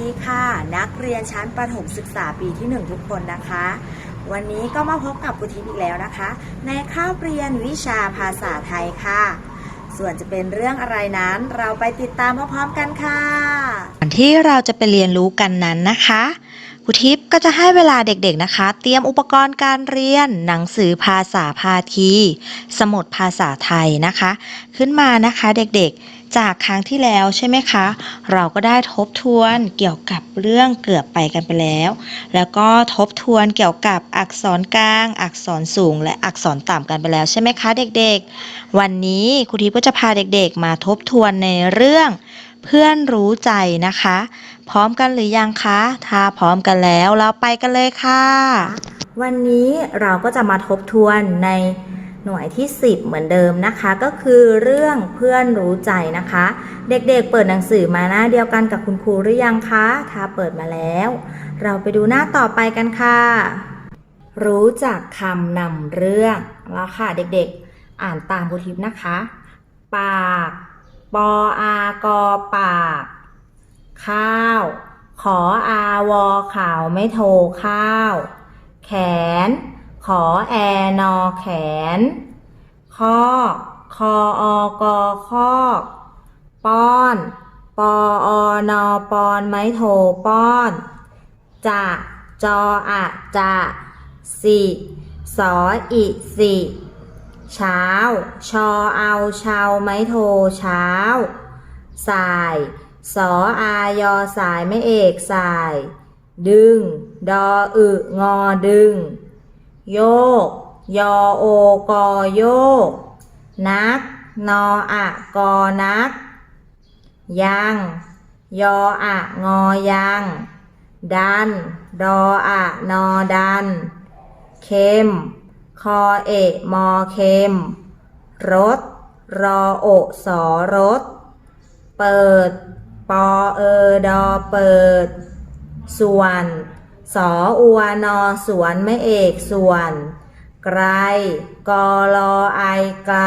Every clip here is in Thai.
ดีค่ะ นักเรียนชั้นประถมศึกษาปีที่ 1 ทุกคนนะคะ วันนี้ก็มาพบกับกุทิพย์อีกแล้วนะคะ ในคาบเรียนวิชาภาษาไทยค่ะ ส่วนจะเป็นเรื่องอะไรนั้น เราไปติดตามพร้อมๆกันค่ะก่อนที่เราจะไปเรียนรู้กันนั้นนะคะครูทิพย์ก็จะให้เวลาเด็กๆนะคะ เตรียมอุปกรณ์การเรียน หนังสือภาษาพาทีสมุดภาษาไทยนะคะ ขึ้นมานะคะเด็กๆ จากครั้งที่แล้วใช่ไหมคะ เราก็ได้ทบทวนเกี่ยวกับเรื่องเกือบไปกันไปแล้ว แล้วก็ทบทวนเกี่ยวกับอักษรกลาง อักษรสูง และอักษรต่ำกันไปแล้วใช่ไหมคะเด็กๆ วันนี้ครูทิพย์ก็จะพาเด็กๆ มาทบทวนในเรื่องเพื่อนรู้ใจนะคะ พร้อมกันหรือยังคะ ถ้าพร้อมกันแล้วเราไปกันเลยค่ะ วันนี้เราก็จะมาทบทวนใน หน่วยที่ 10 เหมือนเดิมนะคะ ก็คือเรื่องเพื่อนรู้ใจนะคะ เด็กๆเปิดหนังสือมาหน้าเดียวกันกับคุณครูหรือยังคะถ้าเปิดมาแล้ว เราไปดูหน้าต่อไปกันค่ะ รู้จักคำนำเรื่องแล้วค่ะเด็กๆ อ่านตามครูทิพย์นะคะ ปากปออากอปาก ข้าว ขออาวอข่าวไม่โทรข้าว แขน อแอนอแขนข้อคออกอคอกป้อน ปออนอปอนไม้โทป้อนจะจออะจะสิสออิสิเช้า ชอเอาเชาไม้โทเช้า สาย สออายอสายไม่เอกสาย ดึง ดออึงอดึง โยก ยอโอกอโยก นัก นออะกอนัก ยัง ยออะงอยัง ดัน ดออะนอดัน เค็ม คอเอะมอเค็ม รถ รอโอสอรถ เปิด ปอเออดอเปิด ส่วน สออัวนอสวนไม่เอกส่วน ไกลกอลอไอไกล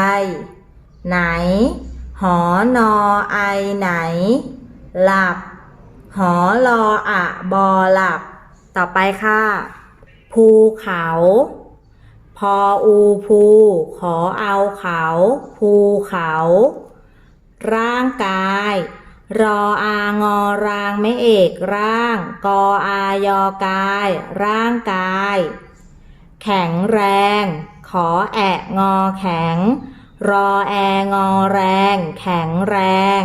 ไหน หอนอไอไหน หลับ หอลออะบอหลับ ต่อไปค่ะ ภูเขา พออูภูขอเอาเขา ภูเขา ร่างกาย รออางอรางไม่เอกร่าง กออายอกาย ร่างกาย แข็งแรง ขอแอะงอแข็ง รอแองอแรง แข็งแรง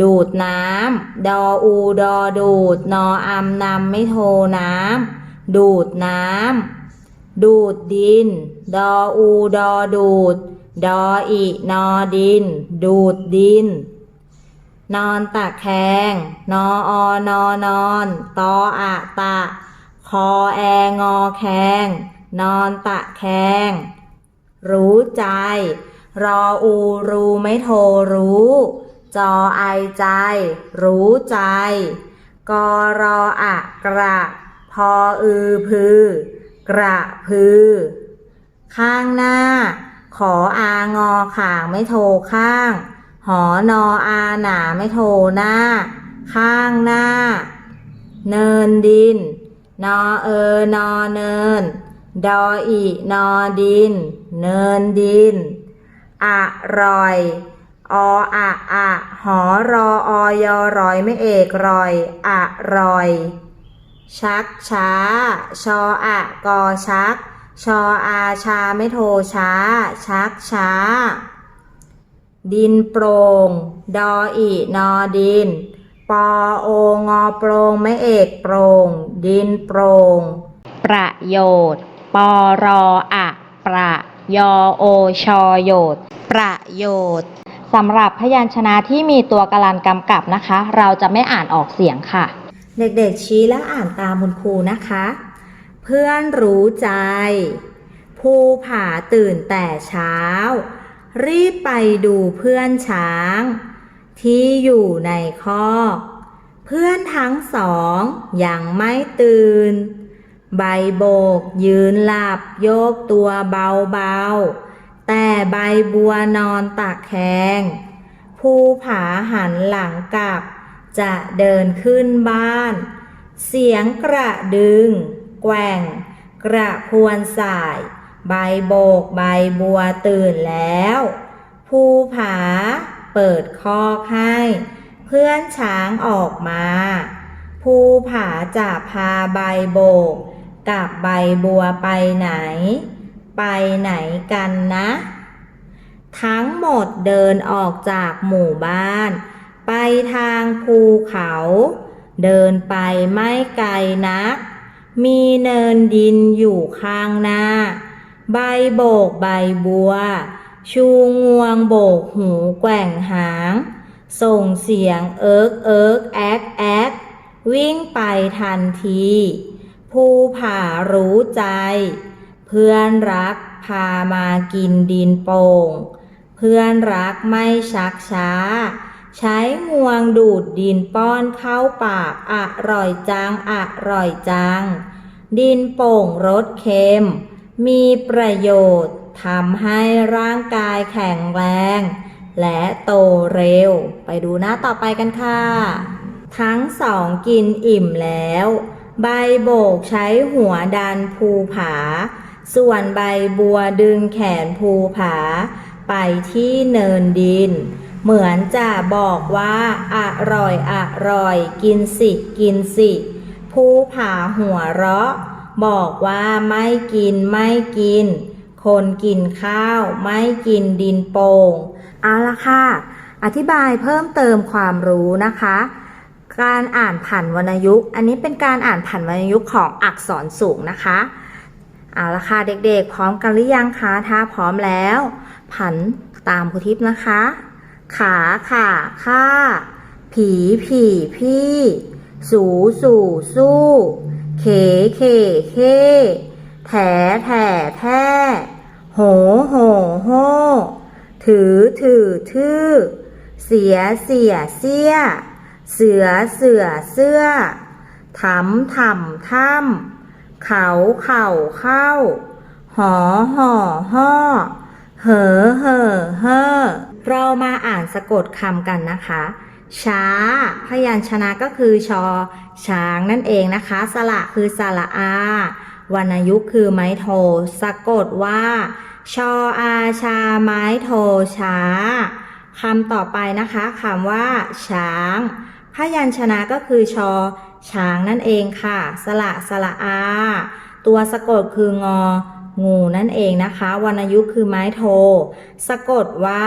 ดูดน้ำดออูดอดูด นออำนำไม่โทน้ำดูดน้ำดูดดิน ดออูดอดูด ดออีนอดิน ดูดดินน นอนตะแคง นออนอนอน ตออะตะ คอแองอแคง นอนตะแคง รู้ใจ รออูรูไม่โทรรู้ จอไอใจ รู้ใจ กอรออะกระ พออือพือ กระพือ ข้างหน้า ขออางอขางไม่โทรข้าง หอนออาหนาไม่โทหน้า ข้างหน้า เนินดิน นอเออนอเนิน ดออีนอดิน เนินดิน อร่อย ออะอะหอรอออยอรอยไม่เอกรอยอร่อย ชักช้า ชออะกอชัก ชออาชาไม่โทช้า ชักช้า ดินโปร่ง ดออีนอดิน ปอโองอโปร่งไม่เอกโปร่ง ดินโปร่ง ประโยชน์ ปอรออะประยอโอชอโยชน์ ประโยชน์สำหรับพยัญชนะที่มีตัวกลันกำกับนะคะ เราจะไม่อ่านออกเสียงค่ะ เด็กๆชี้และอ่านตามคุณครูนะคะ เพื่อนรู้ใจ ภูผาตื่นแต่เช้า รีบไปดูเพื่อนช้าง ที่อยู่ในคอกเพื่อนทั้งสองยังไม่ตื่น ใบโบกยืนหลับโยกตัวเบาๆ แต่ใบบัวนอนตักแคงภูผาหันหลังกลับ จะเดินขึ้นบ้าน เสียงกระดึง แกว่ง กระพวนสาย ใบโบกใบบัวตื่นแล้ว ภูผาเปิดคอกให้ เพื่อนช้างออกมา ภูผาจะพาใบโบก กับใบบัวไปไหน ไปไหนกันนะ ทั้งหมดเดินออกจากหมู่บ้าน ไปทางภูเขา เดินไปไม่ไกลนัก มีเนินดินอยู่ข้างหน้า ใบโบกใบบัว ชูงวงโบกหูแกว่งหาง ส่งเสียงเอิกเอิกแอกแอกวิ่งไปทันทีภูผารู้ใจ เพื่อนรักพามากินดินโป่ง เพื่อนรักไม่ชักช้า ใช้งวงดูดดินป้อนเข้าปากอร่อยจังอร่อยจัง ดินโป่งรสเค็ม มีประโยชน์ทำให้ร่างกายแข็งแรง และโตเร็ว ไปดูหน้าต่อไปกันค่ะ ทั้งสองกินอิ่มแล้ว ใบโบกใช้หัวดันภูผา ส่วนใบบัวดึงแขนภูผา ไปที่เนินดิน เหมือนจะบอกว่าอร่อยอร่อย กินสิ กินสิ ภูผาหัวเราะ บอกว่าไม่กินไม่กิน คนกินข้าว ไม่กินดินโป่งเอาละค่ะ อธิบายเพิ่มเติมความรู้นะคะ การอ่านผันวรรณยุกต์ อันนี้เป็นการอ่านผันวรรณยุกต์ของอักษรสูงนะคะเอาละค่ะเด็กๆ พร้อมกันหรือยังคะถ้าพร้อมแล้ว ผันตามครูทิพย์นะคะ ขาขาข้าผีผีพี่ สูสู่สู้ เขเขเคแถแถแท้โหโหโหถือถือทื่อเสียเสียเสียเสือเสือเสื้อถำถำถ้ำเขาเข่าเข้า หอหอห่อเหอเหอเฮอเรามาอ่านสะกดคำกันนะคะ ช้า พยัญชนะก็คือชอ ช้างนั่นเองนะคะ สระคือสระอาวรรณยุกต์คือไม้โท สะกดว่า ชออาชาไม้โทช้าคำต่อไปนะคะคำว่า ช้าง พยัญชนะก็คือชอ ช้างนั่นเองค่ะ สระสระอา ตัวสะกดคืองอ งูนั่นเองนะคะ วรรณยุกต์คือไม้โท สะกดว่า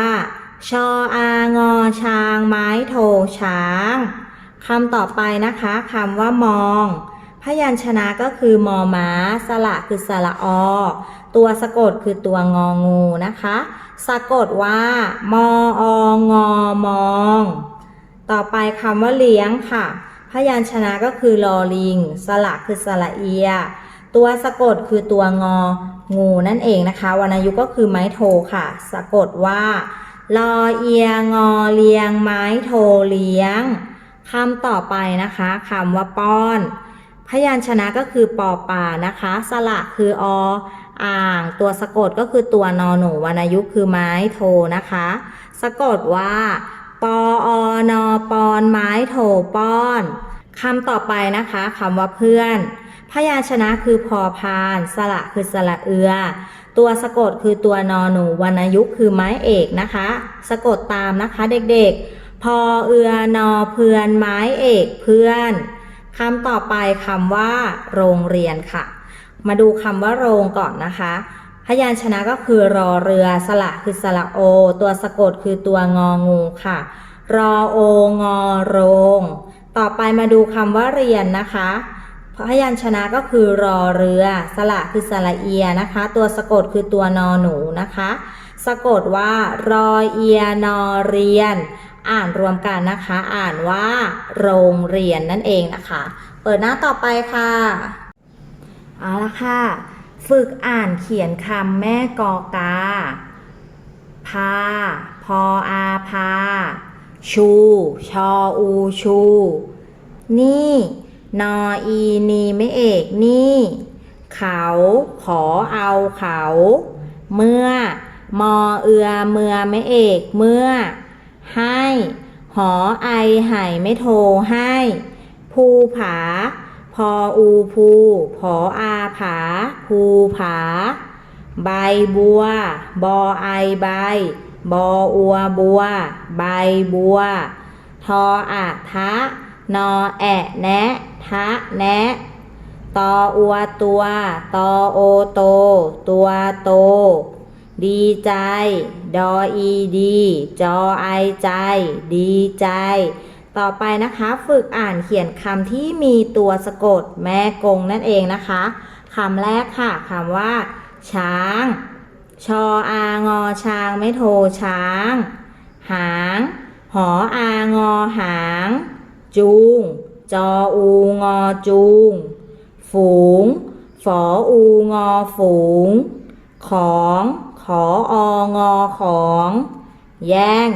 ชออางอช้างไม้โทช้างคำต่อไปนะคะคำว่ามอง พยัญชนะก็คือมอม้า สระคือสระอ ตัวสะกดคือตัวงองูนะคะ สะกดว่า มอองอมอง ต่อไปคำว่าเลี้ยงค่ะ พยัญชนะก็คือลอลิง สระคือสระเอีย ตัวสะกดคือตัวงองูนั่นเองนะคะวรรณยุกต์ก็คือไม้โทค่ะ สะกดว่า ลอเอียงอเลียง ไม้โทเลี้ยงคำต่อไปนะคะคำว่าป้อน พยัญชนะก็คือปอปานะคะ สระคือออ่าง ตัวสะกดก็คือตัวนอหนูวรรณยุกคือไม้โทนะคะ สะกดว่าปออนอปอนไม้โทป้อนคำต่อไปนะคะคำว่าเพื่อน พยัญชนะคือพอพาน สระคือสระเอือ ตัวสะกดคือตัวนอหนูวรรณยุกต์คือไม้เอกนะคะ สะกดตามนะคะเด็กๆ พอเอือนอเพื่อนไม้เอกเพื่อนคำต่อไปคำว่า โรงเรียนค่ะ มาดูคำว่าโรงก่อนนะคะ พยัญชนะก็คือรอเรือสระคือสระโอ ตัวสะกดคือตัวงองูค่ะ รอโองอโรง ต่อไปมาดูคำว่าเรียนนะคะ พยัญชนะก็คือรอเรือสระคือสระเอียนะคะ ตัวสะกดคือตัวนอหนูนะคะ สะกดว่ารอเอียนอเรียน อ่านรวมกันนะคะ อ่านว่า โรงเรียนนั่นเองนะคะ เปิดหน้าต่อไปค่ะเอาละค่ะ ฝึกอ่านเขียนคำแม่กอกา พา พออาพา ชู ชออูชู นี่ นออีนีไม่เอกนี่ เขาขอเอาเขา เมื่อ มอเอือเมื่อไม่เอกเมื่อ ให้ หอไอไห่ไม่โทให้ ภูผา พออูภูผออาผา ภูผา ใบบัว บอไอใบบออัวบัว ใบบัว ทออะทะ นอแอะแนะทะแนะตออัวตัว ตอโอโต ตัวโต ดีใจ ดออีดี จอไอใจ ดีใจ ต่อไปนะคะฝึกอ่านเขียนคำที่มีตัวสะกดแม่กงนั่นเองนะคะคำแรกค่ะคำว่า ช้าง ชออางอช้างไม่โทช้าง หาง หออางอหาง จูง จออูงอจูง ฝูง ฝออูงอฝูง ของ ขอองอของ แย่ง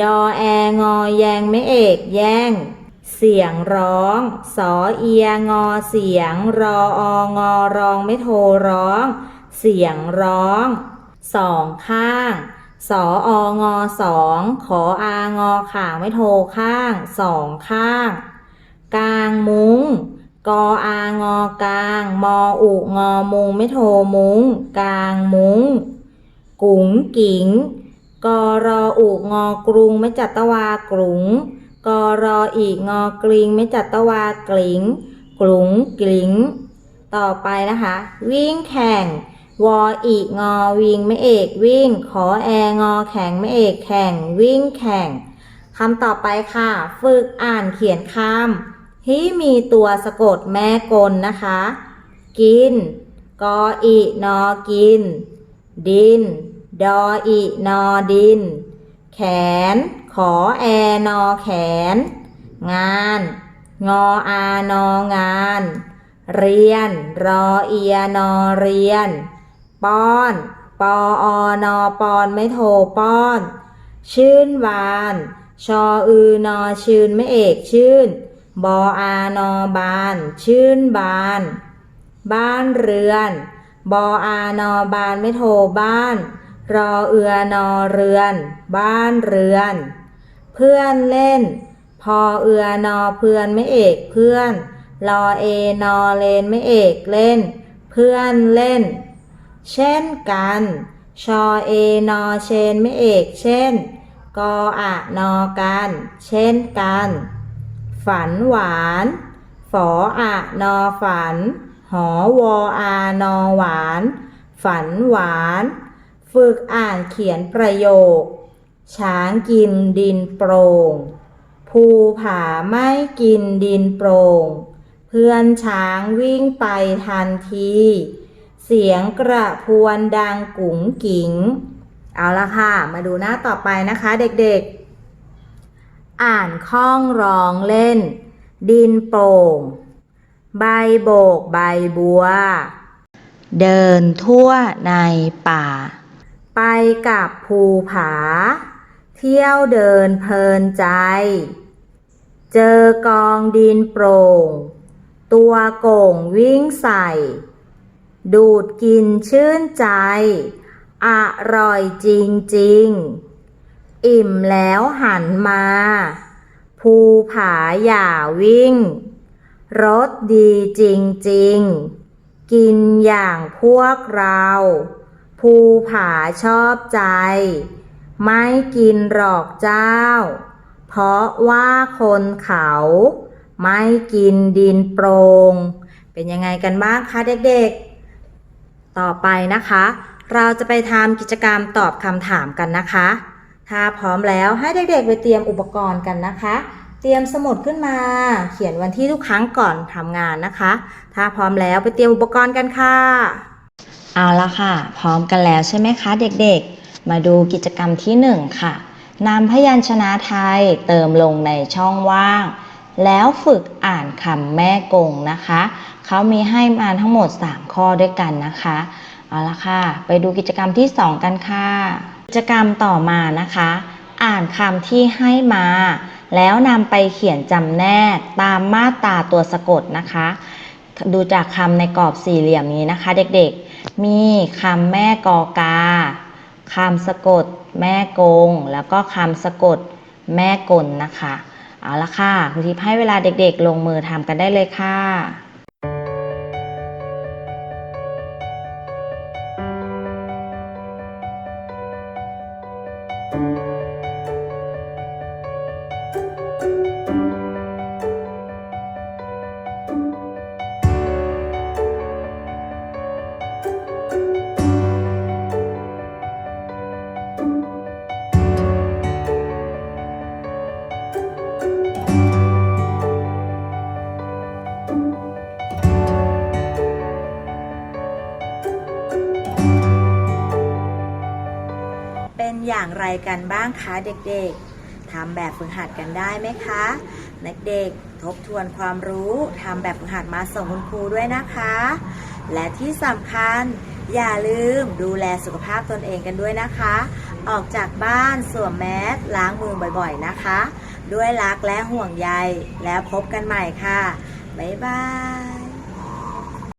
ยอแองอแยงไม่เอกแย่งเสียงร้อง สอเอียงอเสียง รอองอรองไม่โทร้อง เสียงร้อง สองข้าง สอองอสองขออางอข่างไม่โทข้างสองข้าง กลางมุง้งกออางอกลางมออุงอมุงไม่โทมุง้ง กลางมุง้ง กุ๋งกิ๋งกอรออุงอกรุงไม่จัตวากรุงกอรออีกงอกริงไม่จัตวากลิงกลุงกลิงต่อไปนะคะ วิ่งแข่ง วออีกงอวิงไม่เอกวิ่ง ขอแองอแข็งไม่เอกแข่งวิ่งแข่งคำต่อไปค่ะ ฝึกอ่านเขียนคำที่มีตัวสะกดแม่กลนะคะ กิน กออีนอกิน ดิน ดออีนอดิน แขน ขอแอนอแขน งาน งออานองาน เรียน รอเอียนอเรียน ป้อน ปออนอปอนไม่โทป้อน ชื่นบาน ชออือนอชื่นไม่เอกชื่น บออานอบาน ชื่นบาน บ้านเรือน บออานอบานไม่โทบ้าน รอเอือนอเรือน บ้านเรือน เพื่อนเล่น พอเอือนอเพื่อนไม่เอกเพื่อนรอเอนอเลนไม่เอกเล่น เพื่อนเล่น เช่นกัน ชอเอนอเชนไม่เอก เช่น กออะนอกัน เช่นกัน ฝันหวาน ฝออะนอฝัน หอวออานอหวาน ฝันหวาน ฝึกอ่านเขียนประโยค ช้างกินดินโปร่ง ภูผาไม่กินดินโปร่ง เพื่อนช้างวิ่งไปทันที เสียงกระพวนดังกุ๋งกิ๋ง เอาละค่ะ มาดูหน้าต่อไปนะคะเด็กๆ อ่านข้องร้องเล่น ดินโป่ง ใบโบกใบบัว เดินทั่วในป่า ไปกับภูผา เที่ยวเดินเพลินใจ เจอกองดินโปร่ง ตัวโก่งวิ่งใส่ ดูดกินชื่นใจ อร่อยจริง ๆ อิ่มแล้วหันมา ภูผาอย่าวิ่ง รสดีจริง ๆ กินอย่างพวกเรา ภูผาชอบใจ ไม่กินหรอกเจ้า เพราะว่าคนเขา ไม่กินดินโปรง เป็นยังไงกันบ้างคะเด็ก ๆ ต่อไปนะคะ เราจะไปทำกิจกรรมตอบคำถามกันนะคะ ถ้าพร้อมแล้วให้เด็กๆไปเตรียมอุปกรณ์กันนะคะ เตรียมสมุดขึ้นมา เขียนวันที่ทุกครั้งก่อนทำงานนะคะ ถ้าพร้อมแล้วไปเตรียมอุปกรณ์กันค่ะ เอาละค่ะ พร้อมกันแล้วใช่ไหมคะ เด็กๆ มาดูกิจกรรมที่ 1 ค่ะนำพยัญชนะไทยเติมลงในช่องว่าง แล้วฝึกอ่านคำแม่กงนะคะ เขามีให้มาทั้งหมด 3 ข้อด้วยกันนะคะ เอาละค่ะ ไปดูกิจกรรมที่ 2 กันค่ะ กิจกรรมต่อมานะคะ อ่านคำที่ให้มา แล้วนำไปเขียนจำแนกตามมาตราตัวสะกดนะคะ ดูจากคำในกรอบสี่เหลี่ยมนี้นะคะ เด็กๆ มีคำแม่กอกาคำสะกด แม่กง แล้วก็คำสะกดแม่กลนะคะ เอาละค่ะคุณทิพย์ให้เวลาเด็กๆ ลงมือทำกันได้เลยค่ะ อย่างไรกันบ้างคะเด็กๆทำแบบฝึกหัดกันได้ไหมคะเด็กๆทบทวนความรู้ทำแบบฝึกหัดมาส่งคุณครูด้วยนะคะ และที่สำคัญอย่าลืมดูแลสุขภาพตนเองกันด้วยนะคะ ออกจากบ้านสวมแมสล้างมือบ่อยๆนะคะ ด้วยรักและห่วงใยแล้วพบกันใหม่ค่ะ บ๊ายบาย